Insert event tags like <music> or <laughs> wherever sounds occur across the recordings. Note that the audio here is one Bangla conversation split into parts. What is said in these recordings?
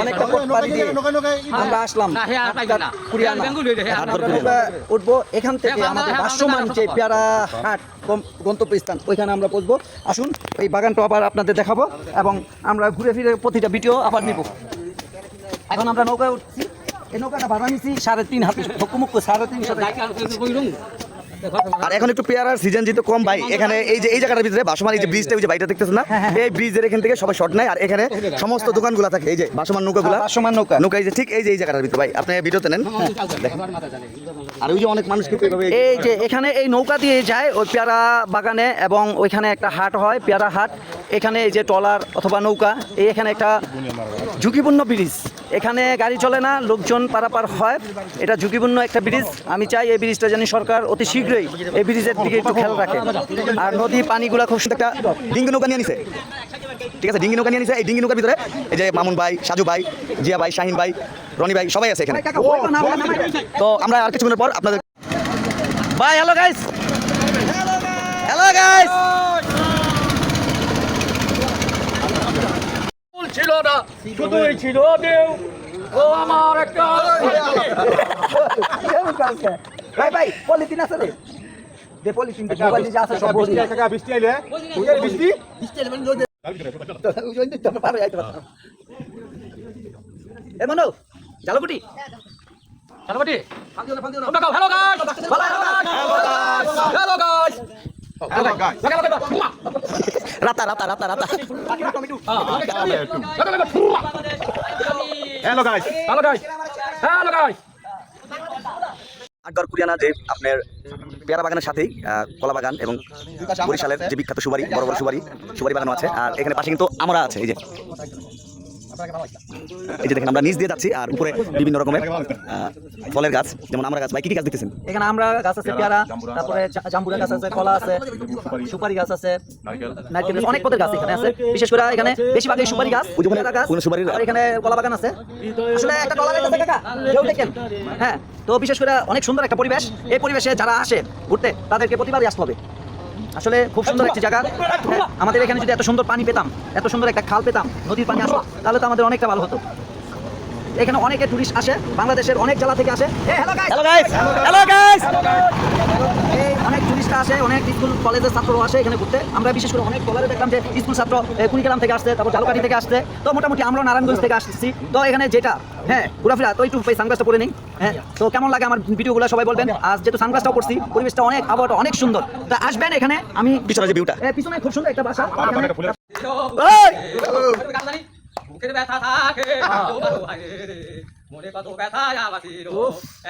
অনেকটা পথ দিয়ে আমরা আসলাম। উঠবো এখান থেকে আমাদের ভাষ্যমান যে পেয়ারা হাট গন্তব্যস্থান ওইখানে আমরা পৌঁছবো। আসুন এই বাগানটা আবার আপনাদের দেখাবো এবং আমরা ঘুরে ফিরে প্রতিটা ভিডিও আবার নিব। এখন আমরা নৌকায় উঠছি। এই নৌকাটা ভাড়া নিছি সাড়ে তিন হাতে হকুমুক্ত সাড়ে তিনশো আর এখন একটু পেয়ারার সিজন যেহেতু কম ভাই এখানে এই যে এই জায়গাটার ভিতরে বাসমান এই যে ব্রিজটা ওই যে বাইটা দেখতেছেন না? এই ব্রিজের এখান থেকে সবাই শর্ট নেয় আর এখানে সমস্ত দোকানগুলো থাকে এই যে বাসমান নৌকাগুলো। ভাসমান নৌকা। নৌকা এই যে ঠিক এই যে এই জায়গাটার ভিতরে ভাই আপনি ভিডিওতে নেন। আর ওই যে অনেক মানুষ কিন্তু এই যে এখানে এই নৌকা দিয়ে যায় ওই পেয়ারা বাগানে এবং ওইখানে একটা হাট হয় পেয়ারা হাট। এখানে এই যে ট্রলার অথবা নৌকা এই এখানে একটা ঝুঁকিপূর্ণ ব্রিজ। এখানে গাড়ি চলে না লোকজন পারাপার হয়। এটা ঝুঁকিপূর্ণ একটা ব্রিজ। আমি চাই এই ব্রিজটা জানি সরকার অতি শীঘ্রই এই ব্রিজের দিকে একটু খেয়াল রাখে আর নদী পানিগুলো খুব সুন্দর একটা ডিঙ্গি নৌকা নিয়ে নিছে। ঠিক আছে ডিঙ্গি নৌকা নিয়ে নিছে। এই ডিঙ্গি নৌকার ভিতরে এই যে মামুন ভাই সাজু ভাই জিয়া ভাই শাহিন ভাই রনি ভাই সবাই আছে এখানে। তো আমরা আর কিছুক্ষণের পর আপনাদের বাই হ্যালো গাইস হ্যালো গাইস ছিল না শুধুই ছিল দেও ও আমার একটা <laughs> ভাই ভাই পলিথিন আছে রে দে পলিথিন দে মোবাইল যে আছে সব বলি মনো তোমরা কাও hello guys hello guys hello guys রাতা রাতা রাতা রাতা hello guys hello guys hello guys আকবর কুরিয়ানা যে আপনার পেয়ারা বাগানের সাথেই কলা বাগান এবং বরিশালের যে বিখ্যাত সুবারি বড় বড় সুবারি সুবারি বাগানও আছে। আর এখানে পাশে কিন্তু আমরা আছে, এই যে। এই যে দেখেন আমরা নিচ দিয়ে যাচ্ছি আর উপরে বিভিন্ন রকমের ফলের গাছ যেমন আমরা গাছ ভাই কি কি গাছ দেখতেছেন? এখানে আমরা গাছ আছে পেয়ারা তারপরে জাম্বুরা গাছ আছে কলা আছে সুপারি গাছ আছে নারকেল অনেক পদের গাছ এখানে আছে। বিশেষ করে এখানে বেশিরভাগই সুপারি গাছ পেয়ারা গাছ কোনো সুপারির- আর এখানে কলা বাগান আছে। আসলে একটা কলা গাছ আছে কাকা কেউ দেখেন? হ্যাঁ তো বিশেষ করে অনেক সুন্দর একটা পরিবেশ। এই পরিবেশে যারা আসে ঘুরতে তাদেরকে প্রতিবারই আসতে হবে। আসলে খুব সুন্দর একটি জায়গা। হ্যাঁ, আমাদের এখানে যদি এত সুন্দর পানি পেতাম এত সুন্দর একটা খাল পেতাম নদীর পানি আসতো তাহলে তো আমাদের অনেকটা ভালো হতো। এখানে অনেকে টুরিস্ট আসে বাংলাদেশের অনেক জেলা থেকে আসে। Hello guys hello guys hello guys tourist আসে অনেক স্কুল কলেজের ছাত্রও আসে এখানে ঘুরতে। আমরা বিশেষ করে অনেক কলেজে দেখলাম যে স্কুল ছাত্র কুড়িগ্রাম থেকে আসছে তারপর জালুকাঠি থেকে আসছে। তো মোটামুটি আমরা নারায়ণগঞ্জ থেকে আসছি। তো এখানে যেটা হ্যাঁ ঘোরাফেরা তো একটু সানগ্লাসটা পরে নিই। হ্যাঁ তো কেমন লাগে আমার ভিডিওগুলো সবাই বলবেন। আজ যেহেতু সানগ্লাসটাও করছি পরিবেশটা অনেক আবহাওয়াটা অনেক সুন্দর। তা আসবেন এখানে আমি পিছনে যে ভিউটা পিছনে খুব সুন্দর একটা বাসা। বুকের ব্যথা থাকে ভালো রে। মনে কত ব্যথা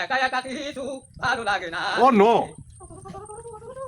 একা একা কিছু ভালো লাগে না। ও নো মনে কত ব্যথা ছিল ভালো হইয়া বইবে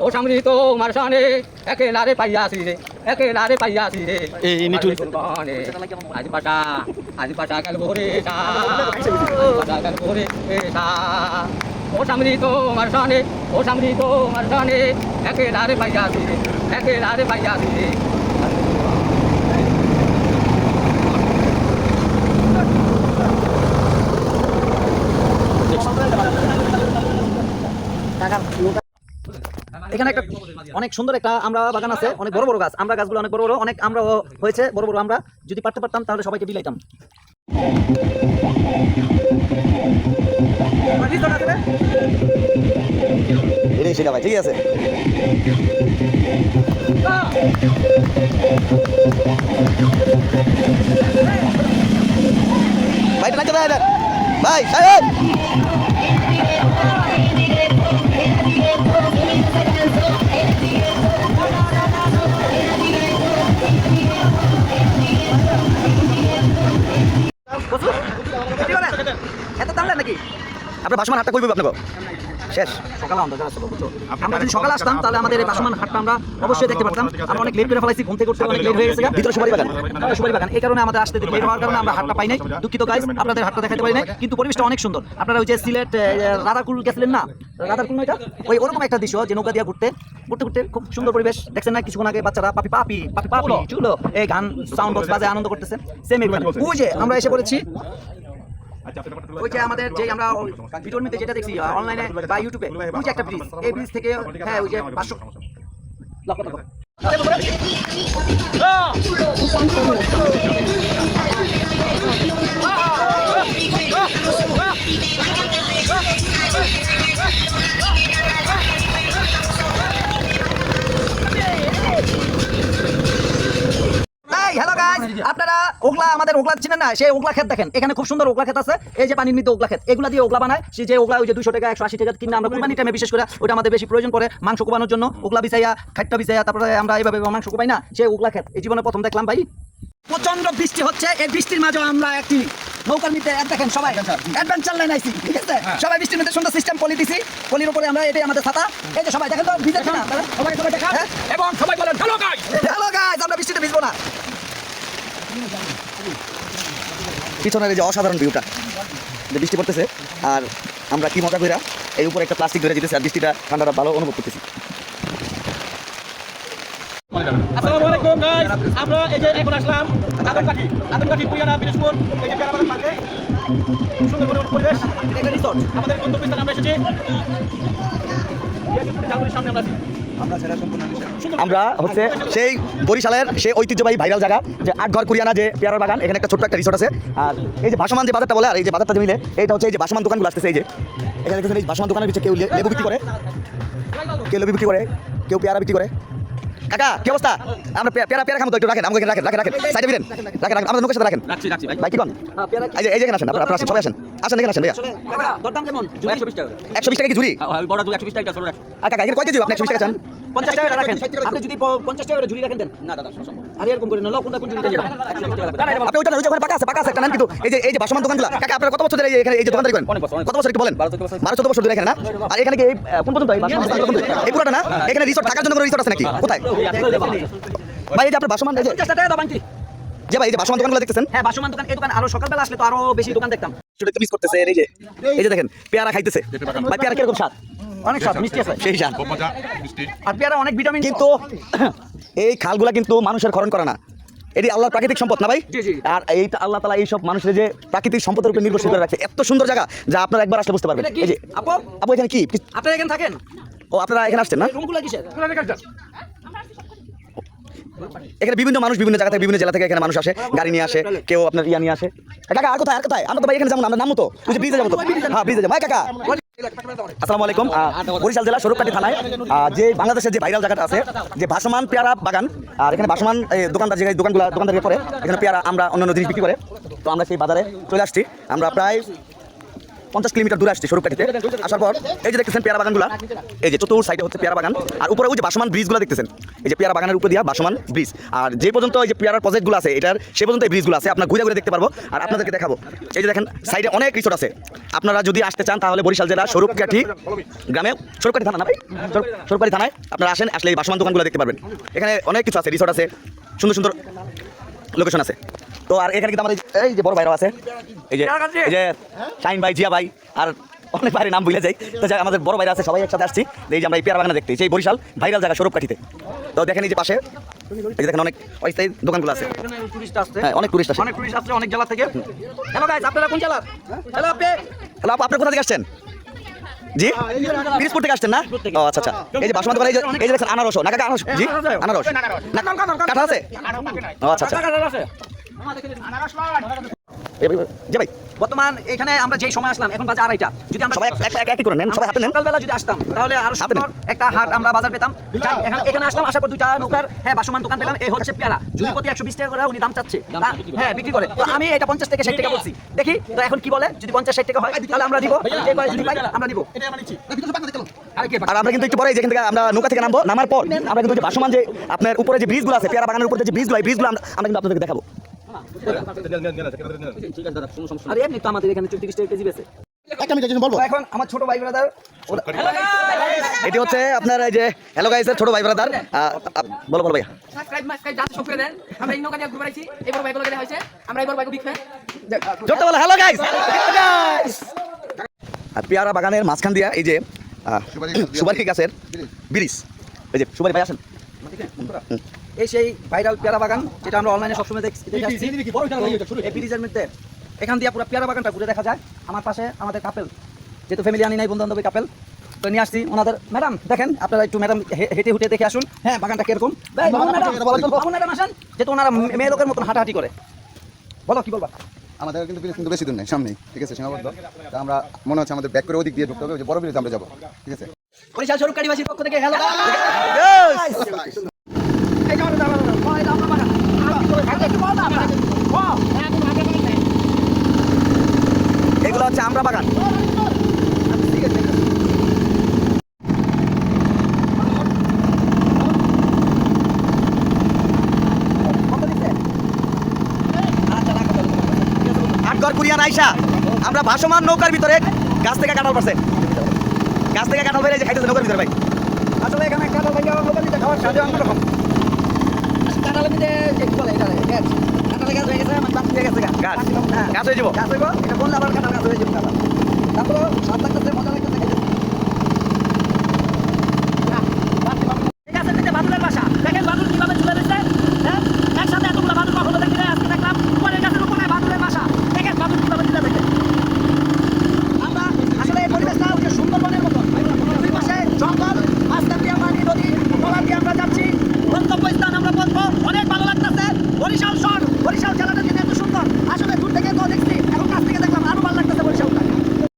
ও সামরি তো মার সামনে একে লারে পাইয়াছি রে একে লারে পাইয়াছি রে এই মিঠু আজ পাটা আজ পাটা কাল ভোরে সা পাটা কাল ভোরে সা। ও সামরি তো মার সামনে ও সামরি তো মার একে লারে পাইয়াছি রে একে লারে পাইয়াছি রে এখানে একটা অনেক সুন্দর একটা আমরা বাগান আছে অনেক বড় বড় গাছ আমরা গাছগুলো অনেক বড় বড় অনেক আমরা হয়েছে বড় বড় আমরা যদি পারতে পারতাম তাহলে সবাইকে বিলাইতাম ঠিক আছে ভাই ভাই এত নাকি? আপনার ভাসমান কইবে আপনাকে। শেষ। সকালে আমরা যারা বুঝছ? আমরা যদি সকালে আসতাম তাহলে আমাদের এই বাসমান হাটটা আমরা অবশ্যই দেখতে পারতাম। আমরা অনেক লেট করে ফেলাইছি ঘুম থেকে উঠতে অনেক লেট হয়ে গেছে ভিতরে সুপারি বাগান। সুপারি বাগান। এই কারণে আমাদের আসতে লেট হওয়ার কারণে আমরা হাটটা পাই নাই। দুঃখিত গাইস আপনাদের হাটটা দেখাতে পারি নাই। কিন্তু পরিবেশটা অনেক সুন্দর। আপনারা ওই যে সিলেট রাধাকুল গেছিলেন না? রাধাকুল নয়টা? ওই ওরকম একটা দৃশ্য যে নৌকা দিয়ে ঘুরতে। ঘুরতে ঘুরতে খুব সুন্দর পরিবেশ। দেখছেন না? কিছুক্ষণ আগে বাচ্চারা পাপি পাপি পাপি পাপি চুলো। এই গান সাউন্ড বক্স বাজে আনন্দ করতেছে। সেম ওই যে আমরা এসে পড়েছি ওই যে আমাদের যে আমরা ভিডিওর মধ্যে যেটা দেখছি অনলাইনে বা ইউটিউবে ওই যে একটা ব্রিজ এই ব্রিজ থেকে হ্যাঁ ওই যে পাঁচশো লক্ষ লক্ষ ওগলা আমাদের ওগলা চিনেন না? সেই ওগলা ক্ষেত দেখেন। এখানে খুব সুন্দর ওগলা ক্ষেত আছে। এই যে পানির মধ্যে ওগলা ক্ষেত এগুলা দিয়ে ওগলা বানায়। সেই যে ওগলা ওই যে দুশো টাকা একশো আশি টাকা কিনে আমরা কুরবানি টাইমে বিশেষ করে ওটা আমাদের বেশি প্রয়োজন পড়ে মাংস কোবানোর জন্য। ওগলা বিছাইয়া খাট্টা বিছাইয়া তারপরে আমরা এইভাবে মাংস কোবাই না সেই ওগলা ক্ষেত। এই জীবনে প্রথম দেখলাম ভাই। প্রচণ্ড বৃষ্টি হচ্ছে। এই বৃষ্টির মাঝেও আমরা একটি নৌকার মধ্যে দেখেন সবাই। অ্যাডভেঞ্চার লাইন আইছি ঠিক আছে? সবাই বৃষ্টির মধ্যে সুন্দর সিস্টেম পলি দিছি। পলির উপরে আমরা এটাই আমাদের ছাতা। এই যে সবাই দেখেন তো ভিজেছে না সবাই সবাই দেখা এবং সবাই বলেন হ্যালো গাইস হ্যালো গাইস আমরা বৃষ্টিতে ভিজবো না। পিছনের এই যে অসাধারণ ভিউটা যে বৃষ্টি পড়তেছে, আর আমরা কি মজা কইরা এই উপরে একটা প্লাস্টিক ধরে যেতেছে আর বৃষ্টিটা ঠান্ডাটা ভালো অনুভব করতেছি। আমরা এই যে এখন আসলাম এই যে সুন্দর করে পরিবেশ আমাদের গন্তব্যস্থানে আমরা এসেছি। সামনে আমরা আছি। আমরা হচ্ছে সেই বরিশালের সেই ঐতিহ্যবাহী ভাইরাল জায়গা যে আটঘর কুরিয়ানা যে পেয়ারার বাগান এখানে একটা ছোট্ট একটা রিসোর্ট আছে। আর এই যে ভাসমান যে বাজারটা বলে আর এই যে বাজারটা যে মিলে এটা হচ্ছে এই যে ভাসমান দোকানগুলো আসতেছে এই যে। এখানে দেখছেন এই ভাসমান দোকানের পিছিয়ে কেউ লেবু বিক্রি করে কেউ লেবু বিক্রি করে কেউ পেয়ারা বিক্রি করে। কাকা কি অবস্থা? আমরা পেয়ারা পেয়ারা খামো তো একটু রাখেন আমাকে রাখেন রাখেন রাখেন। সাইডে বিলেন রাখেন রাখেন আমাদের নৌকার সাথে রাখেন। রাখছি রাখছি ভাই। কি কোন? হ্যাঁ, এই যে এই যে এখানে আসেন আপনারা আসেন সবাই আসেন। আসেন এখানে আসেন ভাইয়া। কাকা দরদাম কেমন? একশো বিশ টাকা একশো বিশ টাকা কি ঝুড়ি? বড় দু একশো বিশ টাকা ছোট আর কাকা এখানে কয় কেজি আপনি একশো বিশ টাকা চান? পঞ্চাশ টাকা রাখেন। আপনি যদি প- পঞ্চাশ টাকা করে রাখেন দেন। না দাদা আর এরকম করে নলো কোনটা কোন ঝুড়ি দেন আপনি ওইটা না, ওই যে ওখানে পাকা আছে পাকা আছে একটা নেন কিন্তু এই যে এই যে ভাসমান দোকানগুলো। কাকা আপনারা কত বছর ধরে এখানে এই যে দোকানদারি করেন? অনেক বছর, অনেক কত বছর একটু বলেন? বারো চোদ্দ বছর। বারো চোদ্দ বছর ধরে এখানে না? আর এখানে কি কোন পর্যন্ত? এই পুরোটা না? এখানে রিসোর্ট থাকার জন্য কোনো রিসোর্ট আছে নাকি? কোথায়? ভাই এই যে আপনার ভাসমান এই যে পঞ্চাশ টাকা দাও বাংটি যে ভাই এই যে ভাসমান দোকানগুলো দেখতেছেন। হ্যাঁ বাসমান দোকান এই দোকান আরও সকালবেলা আসলে তো আরও বেশি দোকান দেখতাম। সেটা মিস করতেছে এই যে এই যে দেখেন পেয়ারা খাইতেছে। ভাই পেয়ারা কীরকম স্বাদ? অনেক স্বাদ মিষ্টি আছে। সেই স্বাদ। আর পেয়ারা অনেক ভিটামিন কিন্তু এই খালগুলা কিন্তু মানুষের খরণ করে না। এটি আল্লাহর প্রাকৃতিক সম্পদ না ভাই? জি, জি। আর এই আল্লাহ তালা এই সব মানুষের যে প্রাকৃতিক সম্পদের উপর নির্ভরশীল করে রাখছে। এত সুন্দর জায়গা যা আপনারা একবার আসলে বুঝতে পারবেন? এই যে আপু? আপু এখানে কি? আপনারা এখানে থাকেন? ও আপনারা এখানে আসছেন না? এখানে বিভিন্ন মানুষ বিভিন্ন জায়গা থেকে, বিভিন্ন জেলা থেকে এখানে মানুষ আসে, গাড়ি নিয়ে আসে, কেউ আপনার ইয়া নিয়ে আসে। কাকা, আর কোথায় আর কোথায়? আমরা তো ভাই এখানে যাব আমরা নামবো তো। যে ব্রিজে যাব তো। হ্যাঁ ব্রিজে যাব। কাকা। আসসালামু আলাইকুম। বরিশাল জেলা স্বরূপকাঠি থানায় যে বাংলাদেশের যে ভাইরাল জায়গাটা আছে, যে ভাসমান পেয়ারা বাগান, আর এখানে ভাসমান দোকানদার যে দোকানগুলো, দোকানদার করে এখানে পেয়ারা আমরা অন্যান্য জিনিস বিক্রি করে। তো আমরা সেই বাজারে চলে আসছি। আমরা প্রায় পঞ্চাশ কিলোমিটার দূরে আসছি স্বরূপকাঠিতে আসার পর এই যে দেখতেছেন পেয়ারা বাগানগুলো, এই যে চতুর সাইডে হচ্ছে পেয়ারা বাগান, আর উপরে ওই যে বাসমান ব্রিজগুলো দেখতেছেন। এই যে পেয়ারা বাগানের উপরে দিয়া বাসমান ব্রিজ। আর যে পর্যন্ত এই যে পেয়ারার প্রজেক্টগুলো আছে, এটার সে পর্যন্ত এই ব্রিজগুলো আছে, আপনার ঘুরে ঘুরে দেখতে পারব। আর আপনাদেরকে দেখাবো। এই যে দেখেন সাইডে অনেক রিসোর্ট আছে। আপনারা যদি আসতে চান, তাহলে বরিশাল জেলা স্বরূপকাঠি গ্রামে স্বরূপকাঠি থানা না ভাই? স্বরূপ- থানায় আপনারা আসেন, আসলে এই বাসমান দোকানগুলো দেখতে পারবেন। এখানে অনেক কিছু আছে রিসোর্ট আছে। সুন্দর সুন্দর লোকেশন আছে। তো আর এখানে কিন্তু আমাদের এই যে বড় ভাইরাও আছে এই যে এই যে শাইন ভাই জিয়া ভাই আর অনেক বাইরে নাম ভুলে যাই। তো যাই আমাদের বড় ভাইরা আছে সবাই একসাথে আসছি। এই যে আমরা এই পেয়ারা বাগানে দেখতে সেই বরিশাল ভাইরাল জায়গা স্বরূপকাঠিতে তো দেখেন এই যে পাশে এই দেখেন অনেক অস্থায়ী দোকানগুলো আছে। হ্যাঁ অনেক টুরিস্ট অনেক টুরিস্ট আসছে অনেক জেলা থেকে। হ্যালো গাইস আপনারা কোন জেলার হ্যালো আপনি? হ্যালো আপনি কোথা থেকে আসছেন? জি পিরিজপুর থেকে আসছেন না ও আচ্ছা আচ্ছা এই যে বাসমত এই যে এই যে দেখছেন আনারস না কাকা আনারস জি আনারস না কাঁঠাল আছে ও আচ্ছা আচ্ছা জি ভাই বর্তমান এখানে আমরা যেই সময় আসলাম এখন বাজে আড়াইটা। যদি আমরা সবাই এক- এক- এক- একই করে নেন সবাই হাতে নেন। সকালবেলা যদি আসতাম তাহলে আরও সুন্দর একটা হাট আমরা বাজার পেতাম। এখানে এখানে আসলাম আসার পর দুইটা নৌকার হ্যাঁ বাসমান দোকান পেলাম এই হচ্ছে পেয়ারা। যদি প্রতি একশো বিশ টাকা করে উনি দাম চাচ্ছে হ্যাঁ বিক্রি করে। তো আমি এটা পঞ্চাশ থেকে ষাট টাকা বলছি। দেখি তো এখন কি বলে? যদি পঞ্চাশ ষাট টাকা হয় তাহলে আমরা দিব। এই কয় যদি পাই আমরা দিব। আর আমরা কিন্তু একটু পরে যেখান থেকে আমরা নৌকা থেকে নামবো নামার পর আমরা কিন্তু যে ভাসমান যে আপনার উপরে যে ব্রিজগুলো আছে পেয়ারা বাগানের উপরে যে ব্রিজগুলো এই ব্রিজগুলো আমরা আমরা কিন্তু আপনাদেরকে দেখাবো। আরে এমনি তো আমাদের এখানে চৌত্রিশ টাকা কেজি বেছে একটা আমি বলব? এখন আমার ছোট ভাই ব্রাদার এটি হচ্ছে আপনার এই যে হ্যালো গাইসের ছোট ভাই ব্রাদার বলো বলো ভাইয়া। সাবস্ক্রাইব মাসক্রাইব যাতে সব করে দেন। আমরা এই নৌকা ঘুরে বেড়াইছি। এবার বাইক লাগে হয়েছে। আমরা এবার বাইক বিগ ফ্যান জোরটা বলো হ্যালো গাইস আর পেয়ারা বাগানের মাঝখান দিয়া এই যে সুপারি গাছের ব্রিজ। এই যে সুপারি ভাই আসেন। এই সেই ভাইরাল পেয়ারা বাগান যেটা আমরা অনলাইনে সবসময় দেখছি এই ব্রিজের মধ্যে এখান দিয়ে পুরো পেয়ারা বাগানটা ঘুরে দেখা যায়। আমার পাশে আমাদের কাপেল যেহেতু ফ্যামিলি আনি নাই বন্ধু বান্ধবী কাপেল তো নিয়ে আসছি ওনাদের। ম্যাডাম দেখেন আপনারা একটু ম্যাডাম হেঁটে হুটে দেখে আসুন। হ্যাঁ বাগানটা কীরকম? ম্যাডাম আসেন। যেহেতু ওনারা মেয়ে লোকের মতন হাঁটাহাঁটি করে। বলো কি বলবা? আমাদের কিন্তু ব্রিজ কিন্তু বেশি দূর নেই সামনেই ঠিক আছে সীমাবদ্ধ। তা আমরা মনে হচ্ছে আমাদের ব্যাক করে ওদিক দিয়ে ঢুকতে হবে যে বড় ব্রিজে আমরা যাব ঠিক আছে? বরিশাল স্বরূপকারীবাসীর পক্ষ থেকে হ্যালো এই যে আমাদের দাঁড়ানো, দাঁড়ানো, এই যে আমরা বাগান। একটু বলো না আপনারা। এগুলো হচ্ছে আমরা বাগান কত দিচ্ছে? আচ্ছা, রাখো তাহলে। আটঘর কুরিয়ান আইসা আমরা ভাসমান নৌকার ভিতরে গাছ থেকে কাটাল পারছে গাছ থেকে কাটাল বেড়ে যে খাইতেছে নৌকার ভিতরে ভাই। আসলে এখানে কাঁঠাল ভাই নৌকার ভিতরে খাওয়ার স্বাদে অন্যরকম। কাঁঠালের ভিতরে কি বলে এটা গাছ কাঁঠালের গাছ হয়ে গেছে মানে বাদ হয়ে গেছে গাছ। হ্যাঁ গাছ হয়ে যাব গাছ হইব এটা বললে আবার কাঁঠাল গাছ হয়ে যাব। তারপর তারপর লাখ লাগতেছে মজা